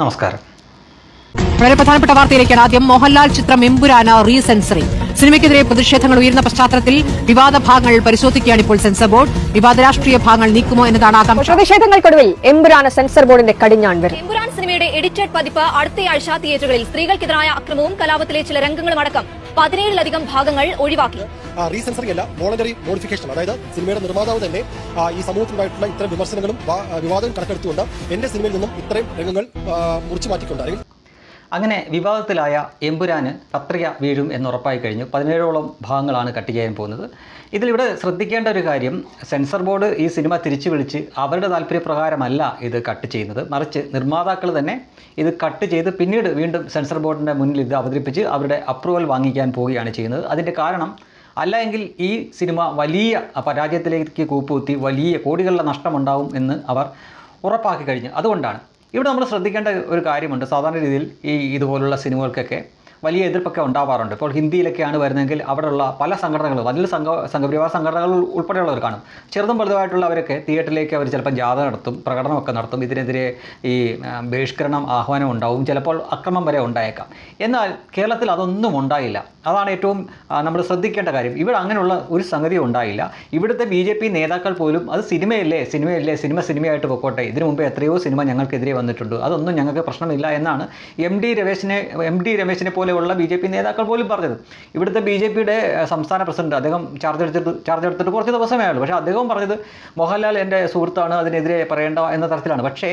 നമസ്കാരം. വളരെ പ്രധാനപ്പെട്ട വാർത്തയിലേക്കാണ് ആദ്യം മോഹൻലാൽ ചിത്രം എമ്പുരാന റീസെൻസറി. സിനിമയ്ക്കെതിരെ പ്രതിഷേധങ്ങൾ ഉയർന്ന പശ്ചാത്തലത്തിൽ വിവാദ ഭാഗങ്ങൾ പരിശോധിക്കുകയാണ് ഇപ്പോൾ സെൻസർ ബോർഡ്. വിവാദ രാഷ്ട്രീയ ഭാഗങ്ങൾ നീക്കുമോ എന്നതാണ് ആകാംക്ഷ. പ്രതിഷേധങ്ങൾക്കൊടുവിൽ എമ്പുരാന സെൻസർ ബോർഡിന്റെ കടിഞ്ഞാൺ വരും എമ്പുരാൻ സിനിമയുടെ എഡിറ്റഡ് പതിപ്പ് അടുത്തയാഴ്ച തിയേറ്ററുകളിൽ സ്ത്രീകൾക്കെതിരായ അക്രമവും കലാപത്തിലെ ചില രംഗങ്ങളും അടക്കം. പതിനേഴിലധികം ഭാഗങ്ങൾ ഒഴിവാക്കി. റീസെൻസറിംഗ് അല്ല വോളണ്ടറി മോഡിഫിക്കേഷൻ അതായത് സിനിമയുടെ നിർമ്മാതാവ് തന്നെ ഈ സമൂഹത്തിനായിട്ടുള്ള ഇത്തരം വിമർശനങ്ങളും വിവാദവും കണക്കെടുത്തുകൊണ്ട് എന്റെ സിനിമയിൽ നിന്നും ഇത്രയും രംഗങ്ങൾ മുറിച്ചു മാറ്റിക്കൊണ്ട് അല്ലെങ്കിൽ അങ്ങനെ വിവാദത്തിലായ എമ്പുരാന് പത്രിക വീഴും എന്നുറപ്പായി കഴിഞ്ഞു. പതിനേഴോളം ഭാഗങ്ങളാണ് കട്ട് ചെയ്യാൻ പോകുന്നത്. ഇതിലിവിടെ ശ്രദ്ധിക്കേണ്ട ഒരു കാര്യം സെൻസർ ബോർഡ് ഈ സിനിമ തിരിച്ചു വിളിച്ച് അവരുടെ താല്പര്യപ്രകാരമല്ല ഇത് കട്ട് ചെയ്യുന്നത്. മറിച്ച് നിർമ്മാതാക്കൾ തന്നെ ഇത് കട്ട് ചെയ്ത് പിന്നീട് വീണ്ടും സെൻസർ ബോർഡിന്റെ മുന്നിൽ ഇത് അവതരിപ്പിച്ച് അവരുടെ അപ്രൂവൽ വാങ്ങിക്കാൻ പോവുകയാണ് ചെയ്യുന്നത്. അതിന്റെ കാരണം അല്ല എങ്കിൽ ഈ സിനിമ വലിയ പരാജയത്തിലേക്ക് കൂപ്പുകുത്തി വലിയ കോടികളുടെ നഷ്ടമുണ്ടാവും എന്ന് അവർ ഉറപ്പാക്കി കഴിഞ്ഞു. അതുകൊണ്ടാണ് ഇവിടെ നമ്മൾ ശ്രദ്ധിക്കേണ്ട ഒരു കാര്യമുണ്ട് സാധാരണ രീതിയിൽ ഈ ഇതുപോലുള്ള സിനിമകൾക്കൊക്കെ. വലിയ എതിർപ്പൊക്കെ ഉണ്ടാവാറുണ്ട്. ഇപ്പോൾ ഹിന്ദിയിലൊക്കെയാണ് വരുന്നതെങ്കിൽ അവിടെയുള്ള പല സംഘടനകളും വലിയ സംഘ സംഘപരിവാർ സംഘടനകൾ ഉൾപ്പെടെയുള്ളവർ കാണും. ചെറുതും വലുതുമായിട്ടുള്ളവരൊക്കെ തിയേറ്ററിലേക്ക് അവർ ചിലപ്പോൾ ജാഥ നടത്തും പ്രകടനമൊക്കെ നടത്തും. ഇതിനെതിരെ ഈ ബഹിഷ്കരണം ആഹ്വാനം ഉണ്ടാവും. ചിലപ്പോൾ അക്രമം വരെ ഉണ്ടായേക്കാം. എന്നാൽ കേരളത്തിൽ അതൊന്നും ഉണ്ടായില്ല. അതാണ് ഏറ്റവും നമ്മൾ ശ്രദ്ധിക്കേണ്ട കാര്യം. ഇവിടെ അങ്ങനെയുള്ള ഒരു സംഗതി ഉണ്ടായില്ല. ഇവിടുത്തെ ബി ജെ പി നേതാക്കൾ പോലും അത് സിനിമയല്ലേ സിനിമയല്ലേ സിനിമ സിനിമയായിട്ട് പൊക്കോട്ടെ. ഇതിനു മുമ്പ് എത്രയോ സിനിമ ഞങ്ങൾക്കെതിരെ വന്നിട്ടുണ്ട്. അതൊന്നും ഞങ്ങൾക്ക് പ്രശ്നമില്ല എന്നാണ് എം ഡി രമേശിനെ എം ഡി രമേശിനെ പോലെയുള്ള ബി ജെ പി നേതാക്കൾ പോലും പറഞ്ഞത്. ഇവിടുത്തെ ബി ജെ പിയുടെ സംസ്ഥാന പ്രസിഡന്റ് അദ്ദേഹം ചാർജ് എടുത്തിട്ട് ചാർജ് എടുത്തിട്ട് കുറച്ച് ദിവസമേ ആയുള്ളൂ. പക്ഷേ അദ്ദേഹം പറഞ്ഞത് മോഹൻലാൽ എന്റെ സുഹൃത്താണ് അതിനെതിരെ പറയേണ്ട എന്ന തരത്തിലാണ്. പക്ഷേ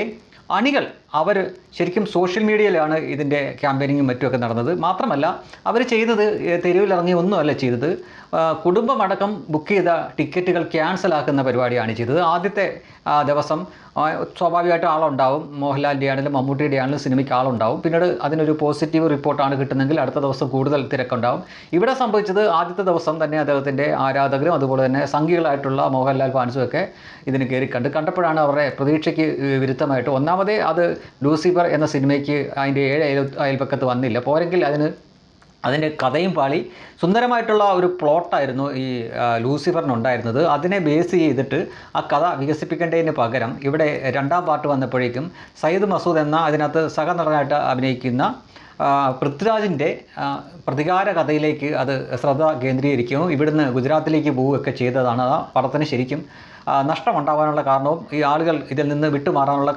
അണികൾ അവർ ശരിക്കും സോഷ്യൽ മീഡിയയിലാണ് ഇതിന്റെ ക്യാമ്പയിനിങ്ങും മറ്റുമൊക്കെ നടന്നത്. മാത്രമല്ല അവർ ചെയ്തത് തെരുവിലിറങ്ങി ഒന്നുമല്ല ചെയ്തത്. കുടുംബമടക്കം ബുക്ക് ചെയ്ത ടിക്കറ്റുകൾ ക്യാൻസൽ ആക്കുന്ന പരിപാടിയാണ് ചെയ്തത്. ആദ്യത്തെ ദിവസം സ്വാഭാവികമായിട്ടും ആളുണ്ടാവും. മോഹൻലാലിന്റെ ആണെങ്കിലും മമ്മൂട്ടിയുടെ ആണെങ്കിലും സിനിമയ്ക്ക് ആളുണ്ടാവും. പിന്നീട് അതിനൊരു പോസിറ്റീവ് റിപ്പോർട്ടാണ് കിട്ടുന്നതെങ്കിൽ അടുത്ത ദിവസം കൂടുതൽ തിരക്കുണ്ടാവും. ഇവിടെ സംഭവിച്ചത് ആദ്യത്തെ ദിവസം തന്നെ അദ്ദേഹത്തിന്റെ ആരാധകരും അതുപോലെ തന്നെ സംഘികളായിട്ടുള്ള മോഹൻലാൽ ഫാൻസും ഒക്കെ ഇതിന് കയറി കണ്ട്. കണ്ടപ്പോഴാണ് അവരുടെ പ്രതീക്ഷയ്ക്ക് വിരുദ്ധമായിട്ട്. ഒന്നാമതേ അത് ലൂസിഫർ എന്ന സിനിമയ്ക്ക് അതിന്റെ ഏഴ് അയൽ അയൽപ്പക്കത്ത് വന്നില്ല. പോരെങ്കിൽ അതിന് അതിന്റെ കഥയും പാളി സുന്ദരമായിട്ടുള്ള ഒരു പ്ലോട്ടായിരുന്നു ഈ ലൂസിഫറിനുണ്ടായിരുന്നത്. അതിനെ ബേസ് ചെയ്തിട്ട് ആ കഥ വികസിപ്പിക്കേണ്ടതിന് പകരം ഇവിടെ രണ്ടാം പാർട്ട് വന്നപ്പോഴേക്കും സയ്യിദ് മസൂദ് എന്ന അതിനകത്ത് സഹനടനായിട്ട് അഭിനയിക്കുന്ന പൃഥ്വിരാജിന്റെ പ്രതികാര കഥയിലേക്ക് അത് ശ്രദ്ധ കേന്ദ്രീകരിക്കുകയും ഇവിടുന്ന് ഗുജറാത്തിലേക്ക് പോവുകയൊക്കെ ചെയ്തതാണ്. ആ പടത്തിന് ശരിക്കും നഷ്ടമുണ്ടാകാനുള്ള കാരണവും ഈ ആളുകൾ ഇതിൽ നിന്ന് വിട്ടുമാറാനുള്ള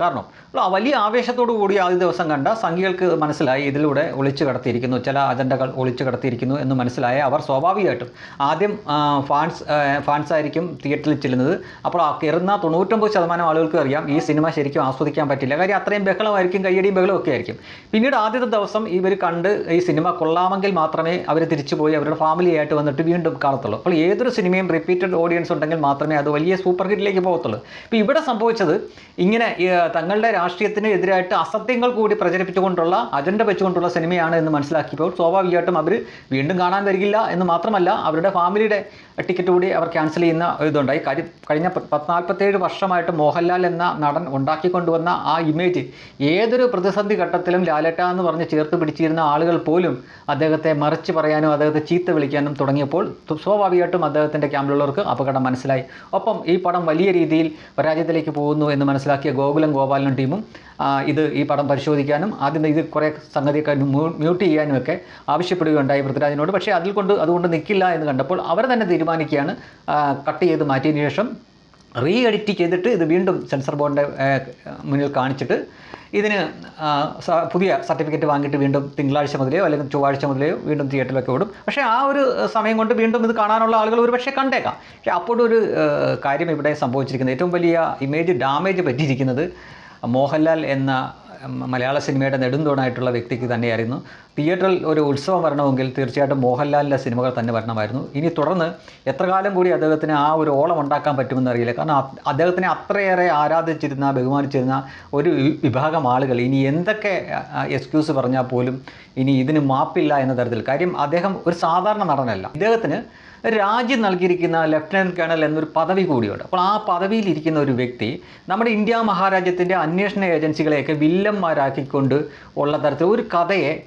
ആ വലിയ ആവേശത്തോടു കൂടി ആദ്യ ദിവസം കണ്ട സംഘികൾക്ക് മനസ്സിലായി ഇതിലൂടെ ഒളിച്ചു കടത്തിയിരിക്കുന്നു ചില അജണ്ടകൾ ഒളിച്ചു കടത്തിയിരിക്കുന്നു എന്ന് മനസ്സിലായ അവർ സ്വാഭാവികമായിട്ടും ആദ്യം ഫാൻസ് ഫാൻസ് ആയിരിക്കും തിയേറ്ററിൽ ചെല്ലുന്നത്. അപ്പോൾ ആ കയറുന്ന തൊണ്ണൂറ്റൊമ്പത് ശതമാനം ആളുകൾക്ക് അറിയാം ഈ സിനിമ ശരിക്കും ആസ്വദിക്കാൻ പറ്റില്ല. കാര്യം അത്രയും ബഹളമായിരിക്കും കയ്യടിയും ബഹളവും ഒക്കെ ആയിരിക്കും. പിന്നീട് ആദ്യത്തെ ദിവസം ഇവർ കണ്ട് ഈ സിനിമ കൊള്ളാമെങ്കിൽ മാത്രമേ അവർ തിരിച്ചു പോയി അവരുടെ ഫാമിലിയായിട്ട് വന്നിട്ട് വീണ്ടും കാണത്തുള്ളൂ. അപ്പോൾ ഏതൊരു സിനിമയും റിപ്പീറ്റഡ് ഓഡിയൻസ് ഉണ്ടെങ്കിൽ മാത്രമേ അത് വലിയ സൂപ്പർ ഹിറ്റിലേക്ക് പോകത്തുള്ളൂ. ഇപ്പോൾ ഇവിടെ സംഭവിച്ചത് ഇങ്ങനെ തങ്ങളുടെ രാഷ്ട്രീയത്തിന് എതിരായിട്ട് അസത്യങ്ങൾ കൂടി പ്രചരിപ്പിച്ചുകൊണ്ടുള്ള അജണ്ട വെച്ചുകൊണ്ടുള്ള സിനിമയാണ് എന്ന് മനസ്സിലാക്കിയപ്പോൾ സ്വാഭാവികമായിട്ടും അവർ വീണ്ടും കാണാൻ വരികില്ല എന്ന് മാത്രമല്ല അവരുടെ ഫാമിലിയുടെ ടിക്കറ്റ് കൂടി അവർ ക്യാൻസൽ ചെയ്യുന്ന ഇതുണ്ടായി. കാര്യം കഴിഞ്ഞ പത്ത് പത്ത് നാൽപ്പത്തേഴ് വർഷമായിട്ട് മോഹൻലാൽ എന്ന നടൻ ഉണ്ടാക്കിക്കൊണ്ടുവന്ന ആ ഇമേജ് ഏതൊരു പ്രതിസന്ധി ഘട്ടത്തിലും ലാലേട്ട എന്ന് പറഞ്ഞ് ചേർത്ത് പിടിച്ചിരുന്ന ആളുകൾ പോലും അദ്ദേഹത്തെ മറിച്ച് പറയാനും അദ്ദേഹത്തെ ചീത്ത വിളിക്കാനും തുടങ്ങിയപ്പോൾ സ്വാഭാവികമായിട്ടും അദ്ദേഹത്തിന്റെ ക്യാമ്പിലുള്ളവർക്ക് അപകടം മനസ്സിലായി. ഒപ്പം ഈ പടം വലിയ രീതിയിൽ പരാജയത്തിലേക്ക് പോകുന്നു എന്ന് മനസ്സിലാക്കിയ ഗോകുലം ഗോപാലനും ടീമും ഇത് ഈ പടം പരിശോധിക്കാനും ആദ്യം ഇത് കുറേ സംഗതിയൊക്കെ മ്യൂ- മ്യൂട്ട് ചെയ്യാനും ഒക്കെ ആവശ്യപ്പെടുകയുണ്ടായി പൃഥ്വിരാജിനോട്. പക്ഷേ അതിൽ കൊണ്ട് അതുകൊണ്ട് നിൽക്കില്ല എന്ന് കണ്ടപ്പോൾ അവർ തന്നെ തീരുമാനിക്കുകയാണ് കട്ട് ചെയ്ത് മാറ്റിയതിന് ശേഷം റീ എഡിറ്റ് ചെയ്തിട്ട് ഇത് വീണ്ടും സെൻസർ ബോർഡിന്റെ മുന്നിൽ കാണിച്ചിട്ട് ഇതിന് പുതിയ സർട്ടിഫിക്കറ്റ് വാങ്ങിയിട്ട് വീണ്ടും തിങ്കളാഴ്ച മുതലെയോ അല്ലെങ്കിൽ ചൊവ്വാഴ്ച മുതലെയോ വീണ്ടും തിയേറ്ററിലൊക്കെ ഓടും. പക്ഷേ ആ ഒരു സമയം കൊണ്ട് വീണ്ടും ഇത് കാണാനുള്ള ആളുകൾ ഒരു പക്ഷേ കണ്ടേക്കാം പക്ഷേ അപ്പോഴൊരു കാര്യം ഇവിടെ സംഭവിച്ചിരിക്കുന്നത്. ഏറ്റവും വലിയ ഇമേജ് ഡാമേജ് പറ്റിയിരിക്കുന്നത് മോഹൻലാൽ എന്ന മലയാള സിനിമയുടെ നെടുന്തൂണായിട്ടുള്ള വ്യക്തിക്ക് തന്നെയായിരുന്നു. തിയേറ്ററിൽ ഒരു ഉത്സവം വരണമെങ്കിൽ തീർച്ചയായിട്ടും മോഹൻലാലിന്റെ സിനിമകൾ തന്നെ വരണമായിരുന്നു. ഇനി തുടർന്ന് എത്ര കാലം കൂടി അദ്ദേഹത്തിന് ആ ഒരു ഓളം ഉണ്ടാക്കാൻ പറ്റുമെന്ന് അറിയില്ല. കാരണം അദ്ദേഹത്തിനെ അത്രയേറെ ആരാധിച്ചിരുന്ന ബഹുമാനിച്ചിരുന്ന ഒരു വിഭാഗം ആളുകൾ ഇനി എന്തൊക്കെ എക്സ്ക്യൂസ് പറഞ്ഞാൽ പോലും ഇനി ഇതിന് മാപ്പില്ല എന്ന തരത്തിൽ. കാര്യം അദ്ദേഹം ഒരു സാധാരണ നടനല്ല. ഇദ്ദേഹത്തിന് രാജ്യം നൽകിയിരിക്കുന്ന ലഫ്റ്റനന്റ് കേണൽ എന്നൊരു പദവി കൂടിയുണ്ട്. അപ്പോൾ ആ പദവിയിൽ ഇരിക്കുന്ന ഒരു വ്യക്തി നമ്മുടെ ഇന്ത്യ മഹാരാജ്യത്തിന്റെ അന്വേഷണ ഏജൻസികളെയൊക്കെ വില്ലന്മാരാക്കിക്കൊണ്ട് ഉള്ള തരത്തിൽ ഒരു കഥയെ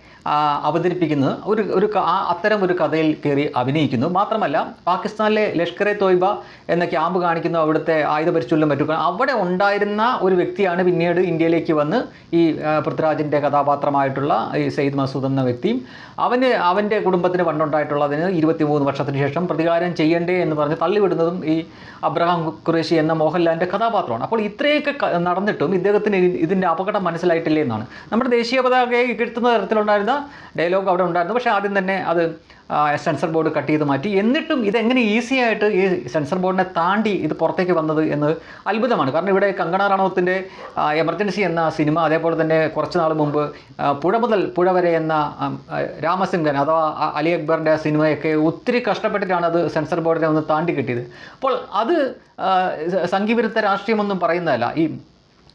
അവതരിപ്പിക്കുന്നത് ഒരു ഒരു അത്തരം ഒരു കഥയിൽ കയറി അഭിനയിക്കുന്നു. മാത്രമല്ല പാകിസ്ഥാനിലെ ലഷ്കർ എ തോയ്ബ എന്ന ക്യാമ്പ് കാണിക്കുന്നു അവിടുത്തെ ആയുധ പരിശീലനം മറ്റു. അവിടെ ഉണ്ടായിരുന്ന ഒരു വ്യക്തിയാണ് പിന്നീട് ഇന്ത്യയിലേക്ക് വന്ന് ഈ പൃഥ്വിരാജിന്റെ കഥാപാത്രമായിട്ടുള്ള ഈ സെയ്ദ് മസൂദ് എന്ന വ്യക്തിയും അവന് അവന്റെ കുടുംബത്തിന് പണ്ടുണ്ടായിട്ടുള്ളതിന് ഇരുപത്തിമൂന്ന് വർഷത്തിന് ശേഷം പ്രതികാരം ചെയ്യണ്ടേ എന്ന് പറഞ്ഞ് തള്ളിവിടുന്നതും ഈ അബ്രഹാം ഖുറേഷി എന്ന മോഹൻലാലിന്റെ കഥാപാത്രമാണ്. അപ്പോൾ ഇത്രയൊക്കെ നടന്നിട്ടും ഇദ്ദേഹത്തിന് ഇതിന്റെ അപകടം മനസ്സിലായിട്ടില്ലേ എന്നാണ്. നമ്മുടെ ദേശീയ പതാകയെ കിട്ടുന്ന തരത്തിലുണ്ടായിരുന്ന ഡയലോഗ് അവിടെ ഉണ്ടായിരുന്നു. പക്ഷേ ആദ്യം തന്നെ അത് സെൻസർ ബോർഡ് കട്ട് ചെയ്ത് മാറ്റി. എന്നിട്ടും ഇതെങ്ങനെ ഈസി ആയിട്ട് ഈ സെൻസർ ബോർഡിനെ താണ്ടി ഇത് പുറത്തേക്ക് വന്നത് എന്ന് അത്ഭുതമാണ്. കാരണം ഇവിടെ കങ്കണ റണൗത്തിന്റെ എമർജൻസി എന്ന സിനിമ അതേപോലെ തന്നെ കുറച്ച് നാൾ മുമ്പ് പുഴ മുതൽ പുഴ വരെ എന്ന രാമസിംഗൻ അഥവാ അലി അക്ബറിന്റെ സിനിമയൊക്കെ ഒത്തിരി കഷ്ടപ്പെട്ടിട്ടാണ് അത് സെൻസർ ബോർഡിനെ ഒന്ന് താണ്ടി കിട്ടിയത്. അപ്പോൾ അത് സംഘീവിരുദ്ധ രാഷ്ട്രീയമൊന്നും പറയുന്നതല്ല. ഈ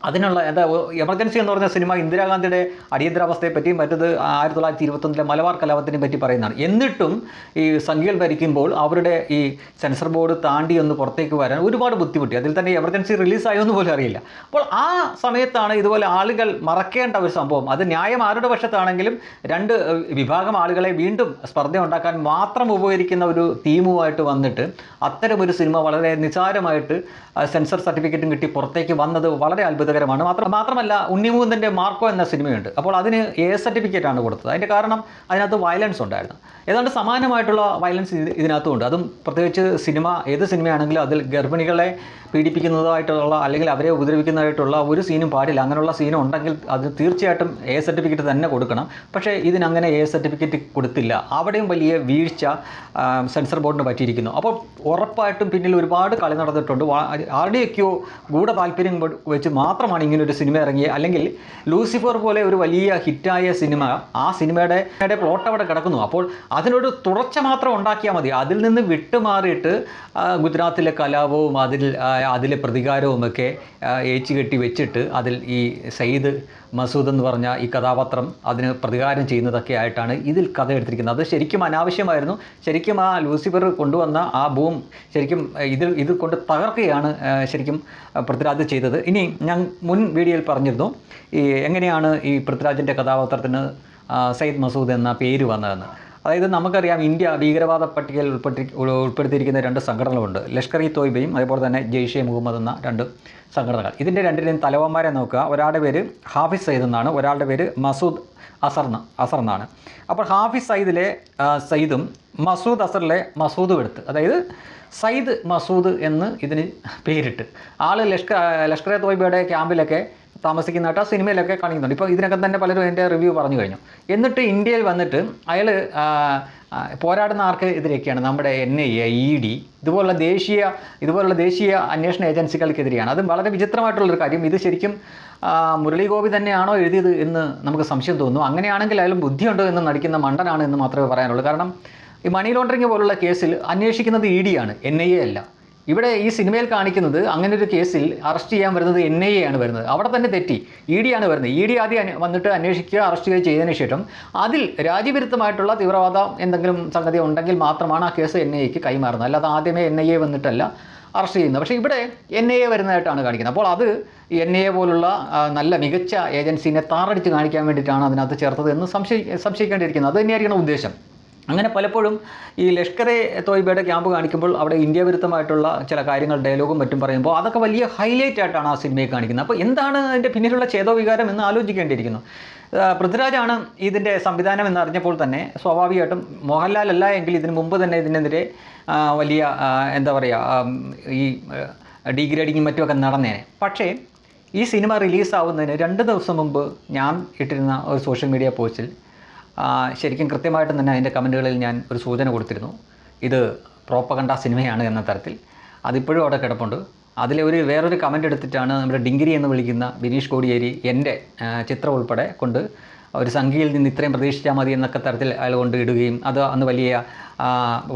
അതിനുള്ള എന്താ എമർജൻസി എന്ന് പറഞ്ഞ സിനിമ ഇന്ദിരാഗാന്ധിയുടെ അടിയന്തരാവസ്ഥയെ പറ്റിയും മറ്റത് ആയിരത്തി തൊള്ളായിരത്തി ഇരുപത്തൊന്നിലെ മലബാർ കലാപത്തിനെ പറ്റി പറയുന്നതാണ്. എന്നിട്ടും ഈ സംഖ്യകൾ ഭരിക്കുമ്പോൾ അവരുടെ ഈ സെൻസർ ബോർഡ് താണ്ടി ഒന്ന് പുറത്തേക്ക് വരാൻ ഒരുപാട് ബുദ്ധിമുട്ടി. അതിൽ തന്നെ എമർജൻസി റിലീസായോ എന്ന് പോലും അറിയില്ല. അപ്പോൾ ആ സമയത്താണ് ഇതുപോലെ ആളുകൾ മറക്കേണ്ട ഒരു സംഭവം. അത് ന്യായം ആരുടെ പക്ഷത്താണെങ്കിലും രണ്ട് വിഭാഗം ആളുകളെ വീണ്ടും സ്പർദ്ധ ഉണ്ടാക്കാൻ മാത്രം ഉപകരിക്കുന്ന ഒരു തീമുമായിട്ട് വന്നിട്ട് അത്തരം ഒരു സിനിമ വളരെ നിസാരമായിട്ട് സെൻസർ സർട്ടിഫിക്കറ്റും കിട്ടി പുറത്തേക്ക് വന്നത് വളരെ അത്ഭുതകരമാണ് മാത്രം മാത്രമല്ല ഉണ്ണിമുകുന്ദന്റെ മാർക്കോ എന്ന സിനിമയുണ്ട്. അപ്പോൾ അതിന് എ സർട്ടിഫിക്കറ്റ് ആണ് കൊടുത്തത്. അതിന്റെ കാരണം അതിനകത്ത് വയലൻസ് ഉണ്ടായിരുന്നു. ഏതാണ്ട് സമാനമായിട്ടുള്ള വയലൻസ് ഇത് ഇതിനകത്തുമുണ്ട് അതും പ്രത്യേകിച്ച് സിനിമ ഏത് സിനിമയാണെങ്കിലും അതിൽ ഗർഭിണികളെ പീഡിപ്പിക്കുന്നതായിട്ടുള്ള അല്ലെങ്കിൽ അവരെ ഉപദ്രവിക്കുന്നതായിട്ടുള്ള ഒരു സീനും പാടില്ല. അങ്ങനെയുള്ള സീനും ഉണ്ടെങ്കിൽ അത് തീർച്ചയായിട്ടും എ സർട്ടിഫിക്കറ്റ് തന്നെ കൊടുക്കണം. പക്ഷേ ഇതിനങ്ങനെ എ സർട്ടിഫിക്കറ്റ് കൊടുത്തില്ല. അവിടെയും വലിയ വീഴ്ച സെൻസർ ബോർഡിന് പറ്റിയിരിക്കുന്നു. അപ്പോൾ ഉറപ്പായിട്ടും പിന്നിൽ ഒരുപാട് കളി നടന്നിട്ടുണ്ട്. ആരുടെയൊക്കെയോ ഗൂഢ താല്പര്യം വെച്ച് വെച്ച് മാത്രമാണ് ഇങ്ങനെ ഒരു സിനിമ ഇറങ്ങിയത്. അല്ലെങ്കിൽ ലൂസിഫർ പോലെ ഒരു വലിയ ഹിറ്റായ സിനിമ ആ സിനിമയുടെ പ്ലോട്ട് അവിടെ കിടക്കുന്നു. അപ്പോൾ അതിനൊരു തുടർച്ച മാത്രം ഉണ്ടാക്കിയാൽ മതി. അതിൽ നിന്ന് വിട്ടുമാറിയിട്ട് ഗുജറാത്തിലെ കലാപവും അതിൽ അതിലെ പ്രതികാരവും ഒക്കെ ഏച്ചു കെട്ടി വെച്ചിട്ട് അതിൽ ഈ സയ്യിദ് മസൂദ് എന്ന് പറഞ്ഞ ഈ കഥാപാത്രം അതിന് പ്രതികാരം ചെയ്യുന്നതൊക്കെ ആയിട്ടാണ് ഇതിൽ കഥ എടുത്തിരിക്കുന്നത്. അത് ശരിക്കും അനാവശ്യമായിരുന്നു. ശരിക്കും ആ ലൂസിഫർ കൊണ്ടുവന്ന ആ ഭൂം ശരിക്കും ഇതിൽ ഇത് കൊണ്ട് തകർക്കുകയാണ് ശരിക്കും പൃഥ്വിരാജ് ചെയ്തത്. ഇനി ഞാൻ മുൻ വീഡിയോയിൽ പറഞ്ഞിരുന്നു ഈ എങ്ങനെയാണ് ഈ പൃഥ്വിരാജിന്റെ കഥാപാത്രത്തിന് സയ്യിദ് മസൂദ് എന്ന പേര് വന്നതെന്ന്. അതായത് നമുക്കറിയാം ഇന്ത്യ ഭീകരവാദ പട്ടികയിൽ ഉൾപ്പെട്ടി ഉൾപ്പെടുത്തിയിരിക്കുന്ന രണ്ട് സംഘടനകളുണ്ട്. ലഷ്കർ ഇ തോയ്ബയും അതുപോലെ തന്നെ ജെയ്ഷെ മുഹമ്മദ് എന്ന രണ്ട് സംഘടനകൾ. ഇതിന്റെ രണ്ടിനെയും തലവന്മാരെ നോക്കുക. ഒരാളുടെ പേര് ഹാഫിസ് സയ്യിദ് എന്നാണ് ഒരാളുടെ പേര് മസൂദ് അസർ അസർന്നാണ് അപ്പോൾ ഹാഫിസ് സയ്യിദിലെ സയ്യിദും മസൂദ് അസറിലെ മസൂദ് എടുത്ത് അതായത് സയ്യിദ് മസൂദ് എന്ന് ഇതിന് പേരിട്ട്. ആൾ ലഷ്കർ ലഷ്കർ തോയ്ബയുടെ ക്യാമ്പിലൊക്കെ താമസിക്കുന്നതായിട്ട് ആ സിനിമയിലൊക്കെ കാണിക്കുന്നുണ്ട്. ഇപ്പോൾ ഇതിനൊക്കെ തന്നെ പലരും എന്റെ റിവ്യൂ പറഞ്ഞു കഴിഞ്ഞു. എന്നിട്ട് ഇന്ത്യയിൽ വന്നിട്ട് അയാൾ പോരാടുന്ന ആർക്ക് എതിരെയൊക്കെയാണ്? നമ്മുടെ N I A E D ഇതുപോലുള്ള ദേശീയ ഇതുപോലുള്ള ദേശീയ അന്വേഷണ ഏജൻസികൾക്കെതിരെയാണ്. അത് വളരെ വിചിത്രമായിട്ടുള്ളൊരു കാര്യം. ഇത് ശരിക്കും മുരളി ഗോപി തന്നെയാണോ എഴുതിയത് എന്ന് നമുക്ക് സംശയം തോന്നുന്നു. അങ്ങനെയാണെങ്കിൽ അയാൾ ബുദ്ധിയുണ്ടോ എന്ന് നടിക്കുന്ന മണ്ടനാണ് എന്ന് മാത്രമേ പറയാനുള്ളൂ. കാരണം ഈ മണി ലോണ്ടറിങ് പോലുള്ള കേസിൽ അന്വേഷിക്കുന്നത് ഇ ഡി ആണ് എൻ ഐ എ അല്ല. ഇവിടെ ഈ സിനിമയിൽ കാണിക്കുന്നത് അങ്ങനെ ഒരു കേസിൽ അറസ്റ്റ് ചെയ്യാൻ വരുന്നത് എൻ ഐ എ ആണ് വരുന്നത്. അവിടെ തന്നെ തെറ്റി. ഇ ഡി ആണ് വരുന്നത്. ഇ ഡി ആദ്യം വന്നിട്ട് അന്വേഷിക്കുക അറസ്റ്റ് ചെയ്യുക ചെയ്തതിന് ശേഷം അതിൽ രാജ്യവിരുദ്ധമായിട്ടുള്ള തീവ്രവാദം എന്തെങ്കിലും സംഗതി ഉണ്ടെങ്കിൽ മാത്രമാണ് ആ കേസ് എൻ ഐ എക്ക് കൈമാറുന്നത്. അല്ലാതെ ആദ്യമേ എൻ ഐ എ വന്നിട്ടല്ല അറസ്റ്റ് ചെയ്യുന്നത്. പക്ഷേ ഇവിടെ എൻ ഐ എ വരുന്നതായിട്ടാണ് കാണിക്കുന്നത്. അപ്പോൾ അത് എൻ ഐ എ പോലുള്ള നല്ല മികച്ച ഏജൻസീനെ താറടിച്ച് കാണിക്കാൻ വേണ്ടിയിട്ടാണ് അതിനകത്ത് ചേർത്തത് എന്ന് സംശയി സംശയിക്കേണ്ടിയിരിക്കുന്നത് അത് തന്നെയായിരിക്കണം ഉദ്ദേശം. അങ്ങനെ പലപ്പോഴും ഈ ലഷ്കർ എ തോയ്ബയുടെ ക്യാമ്പ് കാണിക്കുമ്പോൾ അവിടെ ഇന്ത്യ വിരുദ്ധമായിട്ടുള്ള ചില കാര്യങ്ങൾ ഡയലോഗും മറ്റും പറയുമ്പോൾ അതൊക്കെ വലിയ ഹൈലൈറ്റ് ആയിട്ടാണ് ആ സിനിമയെ കാണിക്കുന്നത്. അപ്പോൾ എന്താണ് അതിന്റെ പിന്നിലുള്ള ചേതോവികാരം എന്ന് ആലോചിക്കേണ്ടിയിരിക്കുന്നു. പൃഥ്വിരാജാണ് ഇതിന്റെ സംവിധാനം എന്ന് അറിഞ്ഞപ്പോൾ തന്നെ സ്വാഭാവികമായിട്ടും മോഹൻലാൽ അല്ല എങ്കിൽ ഇതിന് മുമ്പ് തന്നെ ഇതിനെതിരെ വലിയ എന്താ പറയുക ഈ ഡീഗ്രേഡിങ്ങും മറ്റുമൊക്കെ നടന്നേനെ പക്ഷേ ഈ സിനിമ റിലീസാവുന്നതിന് രണ്ട് ദിവസം മുമ്പ് ഞാൻ ഇട്ടിരുന്ന ഒരു സോഷ്യൽ മീഡിയ പോസ്റ്റിൽ ശരിക്കും കൃത്യമായിട്ടും തന്നെ അതിന്റെ കമന്റുകളിൽ ഞാൻ ഒരു സൂചന കൊടുത്തിരുന്നു. ഇത് പ്രോപ്പകണ്ട സിനിമയാണ് എന്ന തരത്തിൽ. അതിപ്പോഴും അവിടെ കിടപ്പുണ്ട്. അതിലെ ഒരു വേറൊരു കമന്റ് എടുത്തിട്ടാണ് നമ്മുടെ ഡിങ്കിരി എന്ന് വിളിക്കുന്ന ബിനീഷ് കോടിയേരി എന്റെ ചിത്രം ഉൾപ്പെടെ കൊണ്ട് ഒരു സംഖ്യയിൽ നിന്ന് ഇത്രയും പ്രതീക്ഷിച്ചാൽ മതി എന്നൊക്കെ തരത്തിൽ അയാൾ കൊണ്ട് ഇടുകയും അത് അന്ന് വലിയ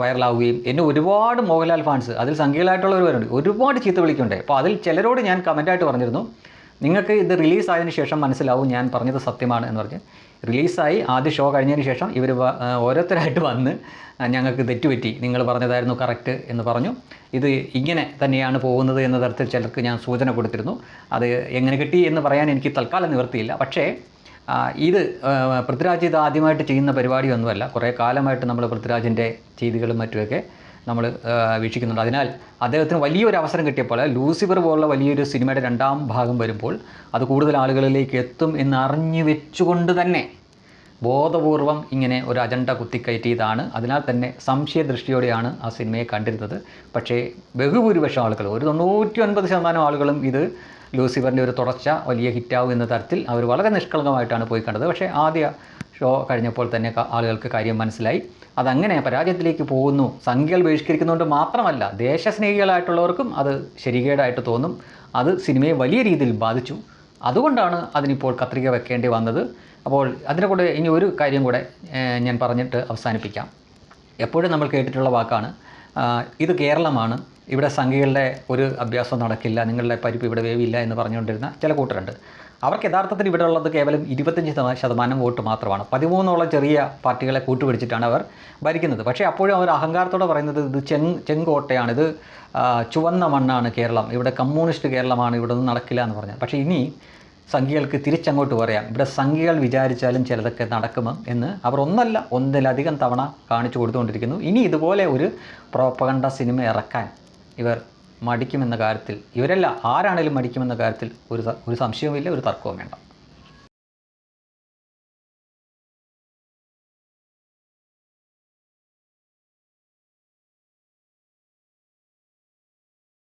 വൈറലാവുകയും എന്നെ ഒരുപാട് മോഹൻലാൽ ഫാൻസ് അതിൽ സംഖ്യയിലായിട്ടുള്ളവരുണ്ട് ഒരുപാട് ചീത്ത വിളിക്കുന്നുണ്ട്. അപ്പോൾ അതിൽ ചിലരോട് ഞാൻ കമന്റായിട്ട് പറഞ്ഞിരുന്നു. നിങ്ങൾക്ക് ഇത് റിലീസായതിനു ശേഷം മനസ്സിലാവും ഞാൻ പറഞ്ഞത് സത്യമാണ് എന്ന് പറഞ്ഞ് റിലീസായി ആദ്യ ഷോ കഴിഞ്ഞതിന് ശേഷം ഇവർ ഓരോരുത്തരായിട്ട് വന്ന് ഞങ്ങൾക്ക് തെറ്റുപറ്റി. നിങ്ങൾ പറഞ്ഞതായിരുന്നു കറക്റ്റ് എന്ന് പറഞ്ഞു. ഇത് ഇങ്ങനെ തന്നെയാണ് പോകുന്നത് എന്ന തരത്തിൽ ചിലർക്ക് ഞാൻ സൂചന കൊടുത്തിരുന്നു. അത് എങ്ങനെ കിട്ടി എന്ന് പറയാൻ എനിക്ക് തൽക്കാലം നിവൃത്തിയില്ല. പക്ഷേ ഇത് പൃഥ്വിരാജ് ഇത് ആദ്യമായിട്ട് ചെയ്യുന്ന പരിപാടിയൊന്നുമല്ല. കുറേ കാലമായിട്ട് നമ്മൾ പൃഥ്വിരാജിന്റെ ചെയ്തികളും മറ്റുമൊക്കെ നമ്മൾ വീക്ഷിക്കുന്നുണ്ട്. അതിനാൽ അദ്ദേഹത്തിന് വലിയൊരു അവസരം കിട്ടിയപ്പോൾ ലൂസിഫർ പോലുള്ള വലിയൊരു സിനിമയുടെ രണ്ടാം ഭാഗം വരുമ്പോൾ അത് കൂടുതൽ ആളുകളിലേക്ക് എത്തും എന്ന് അറിഞ്ഞു വെച്ചുകൊണ്ട് തന്നെ ബോധപൂർവം ഇങ്ങനെ ഒരു അജണ്ട കുത്തിക്കയറ്റിയതാണ്. അതിനാൽ തന്നെ സംശയദൃഷ്ടിയോടെയാണ് ആ സിനിമയെ കണ്ടിരുന്നത്. പക്ഷേ ബഹുഭൂരിപക്ഷം ആളുകൾ ഒരു തൊണ്ണൂറ്റി ഒൻപത് ശതമാനം ആളുകളും ഇത് ലൂസിഫറിന്റെ ഒരു തുടർച്ച വലിയ ഹിറ്റാവും എന്ന തരത്തിൽ അവർ വളരെ നിഷ്കളങ്കമായിട്ടാണ് പോയി കണ്ടത്. പക്ഷേ ആദ്യ ഷോ കഴിഞ്ഞപ്പോൾ തന്നെ ആളുകൾക്ക് കാര്യം മനസ്സിലായി. അതങ്ങനെ പരാജയത്തിലേക്ക് പോകുന്നു. സംഖ്യകൾ ബഹിഷ്കരിക്കുന്നതുകൊണ്ട് മാത്രമല്ല ദേശസ്നേഹികളായിട്ടുള്ളവർക്കും അത് ശരികേടായിട്ട് തോന്നും. അത് സിനിമയെ വലിയ രീതിയിൽ ബാധിച്ചു. അതുകൊണ്ടാണ് അതിനിപ്പോൾ കത്രിക വെക്കേണ്ടി വന്നത്. അപ്പോൾ അതിന്റെ കൂടെ ഇനി ഒരു കാര്യം കൂടെ ഞാൻ പറഞ്ഞിട്ട് അവസാനിപ്പിക്കാം. എപ്പോഴും നമ്മൾ കേട്ടിട്ടുള്ള വാക്കാണ് ഇത് കേരളമാണ്. ഇവിടെ സംഘികളുടെ ഒരു അഭ്യാസം നടക്കില്ല നിങ്ങളുടെ പരിപ്പ് ഇവിടെ വേവില്ല എന്ന് പറഞ്ഞുകൊണ്ടിരുന്ന ചില കൂട്ടരുണ്ട്. അവർക്ക് യഥാർത്ഥത്തിൽ ഇവിടെ ഉള്ളത് കേവലം ഇരുപത്തഞ്ച് ശതമാ- ശതമാനം വോട്ട് മാത്രമാണ്. പതിമൂന്നോളം ചെറിയ പാർട്ടികളെ കൂട്ടുപിടിച്ചിട്ടാണ് അവർ ഭരിക്കുന്നത്. പക്ഷേ അപ്പോഴും അവർ അഹങ്കാരത്തോടെ പറയുന്നത് ഇത് ചെങ് ചെങ്കോട്ടയാണ്. ഇത് ചുവന്ന മണ്ണാണ് കേരളം. ഇവിടെ കമ്മ്യൂണിസ്റ്റ് കേരളമാണ് ഇവിടെ ഒന്നും നടക്കില്ല എന്ന് പറഞ്ഞത് പക്ഷേ ഇനി സംഖ്യകൾക്ക് തിരിച്ചങ്ങോട്ട് പറയാം. ഇവിടെ സംഖ്യകൾ വിചാരിച്ചാലും ചിലതൊക്കെ നടക്കുമോ എന്ന് അവർ ഒന്നല്ല ഒന്നിലധികം തവണ കാണിച്ചു കൊടുത്തുകൊണ്ടിരിക്കുന്നു. ഇനി ഇതുപോലെ ഒരു പ്രോപ്പകണ്ട സിനിമ ഇറക്കാൻ ഇവർ മടിക്കുമെന്ന കാര്യത്തിൽ ഇവരല്ല ആരാണേലും മടിക്കുമെന്ന കാര്യത്തിൽ ഒരു ഒരു സംശയവുമില്ല ഒരു തർക്കവും വേണ്ട.